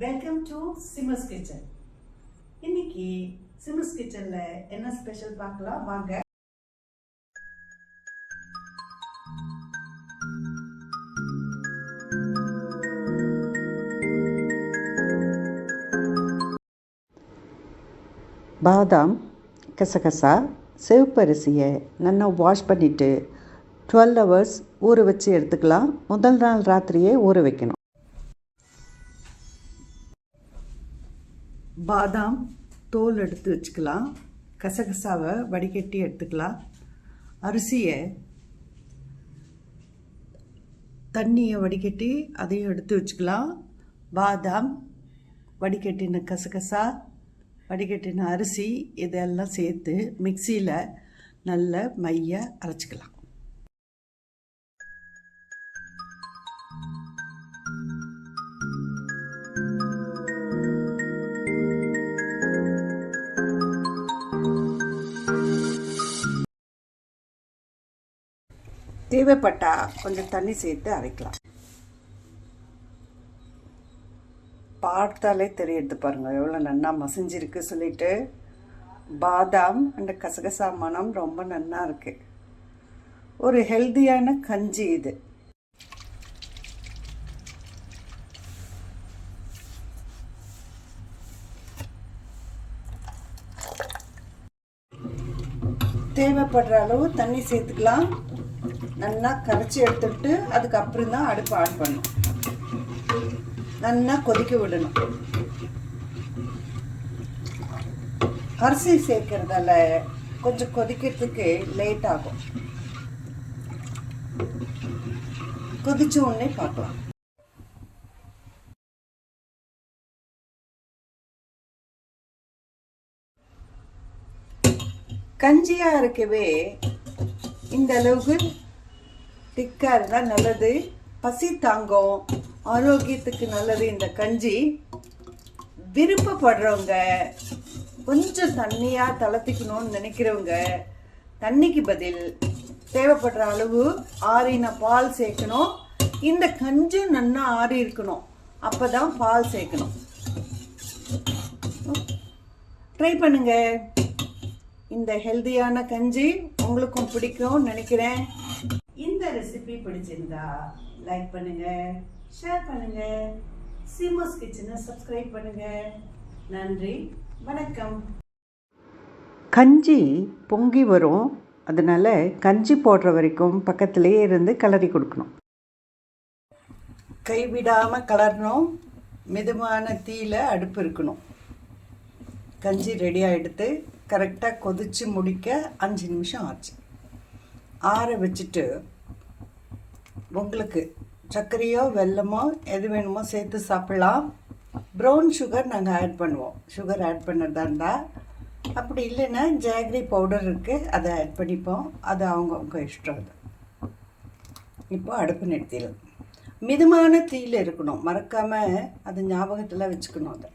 Welcome to சிமஸ் kitchen இன்னைக்கு சிமஸ் கிச்சன்ல என்ன ஸ்பெஷல் பார்க்கலாம்? வாங்க. பாதாம் கசகசா சிவப்பரிசியை நல்லா வாஷ் பண்ணிவிட்டு டுவெல் ஹவர்ஸ் ஊற வச்சு எடுத்துக்கலாம். முதல் நாள் ராத்திரியே ஊற வைக்கணும். பாதாம் தோல் எடுத்து வச்சுக்கலாம். கசகசாவை வடிகட்டி எடுத்துக்கலாம். அரிசியை தண்ணியை வடிகட்டி அதையும் எடுத்து வச்சுக்கலாம். பாதாம் வடிகட்டின கசகசா வடிகட்டின அரிசி இதெல்லாம் சேர்த்து மிக்சியில் நல்ல மைய அரைச்சிக்கலாம். தேவைப்பட்டா கொஞ்சம் தண்ணி சேர்த்து அரைக்கலாம். பார்த்தாலே தெரியுது பாருங்க எவ்வளோ நன்னா மசிஞ்சிருக்கு சொல்லிட்டு. பாதாம் அந்த கசகசா மனம் ரொம்ப நல்லா இருக்கு. ஒரு ஹெல்தியான கஞ்சி இது. தேவைப்படுற அளவு தண்ணி சேர்த்துக்கலாம். நல்லா கரைச்சி எடுத்துட்டு அதுக்கப்புறம் தான் அடுப்பு ஆன் பண்ணணும். நல்லா கொதிக்க விடணும். அரிசி சேர்க்கறதால கொஞ்சம் கொதிக்கிறதுக்கு லேட் ஆகும். கொதிச்ச உடனே பார்க்கலாம். கஞ்சியா இருக்கவே இந்த அளவுக்கு திக்காக இருந்தால் நல்லது. பசி தாங்கும். ஆரோக்கியத்துக்கு நல்லது இந்த கஞ்சி. விருப்பப்படுறவங்க கொஞ்சம் தண்ணியாக தளர்த்திக்கணும்னு நினைக்கிறவங்க தண்ணிக்கு பதில் தேவைப்படுற அளவு ஆறின பால் சேர்க்கணும். இந்த கஞ்சும் நன்னா ஆறி இருக்கணும். அப்போ தான் பால் சேர்க்கணும். ட்ரை பண்ணுங்க. இந்த ஹெல்தியான கஞ்சி உங்களுக்கும் பிடிக்கும்னு நினைக்கிறேன். இந்த ரெசிபி பிடிச்சிருந்தா லைக் பண்ணுங்க ஷேர் பண்ணுங்க சீமோஸ் கிச்சனை சப்ஸ்கிரைப் பண்ணுங்க. நன்றி வணக்கம். கஞ்சி பொங்கி வரும். அதனால கஞ்சி போடுற வரைக்கும் பக்கத்திலேயே இருந்து கிளறி கொடுக்கணும். கைவிடாம கலரணும் மிதமான தீயில அடுப்பு இருக்கணும். கஞ்சி ரெடியாக எடுத்து கரெக்டாக கொதிச்சு முடிக்க அஞ்சு நிமிஷம் ஆச்சு. ஆற வச்சுட்டு உங்களுக்கு சர்க்கரையோ வெல்லமோ எது வேணுமோ சேர்த்து சாப்பிடலாம். ப்ரௌன் சுகர் நாங்கள் ஆட் பண்ணுவோம். சுகர் ஆட் பண்ணுறதா இருந்தால் அப்படி இல்லைன்னா ஜாகரி பவுடர் இருக்குது அதை ஆட் பண்ணிப்போம். அது அவங்கவுங்க இஷ்டம் அது. இப்போ அடுப்பு நிறுத்திடலாம். மிதமான தீயில் இருக்கணும். மறக்காமல் அது ஞாபகத்தில் வச்சுக்கணும் அதை.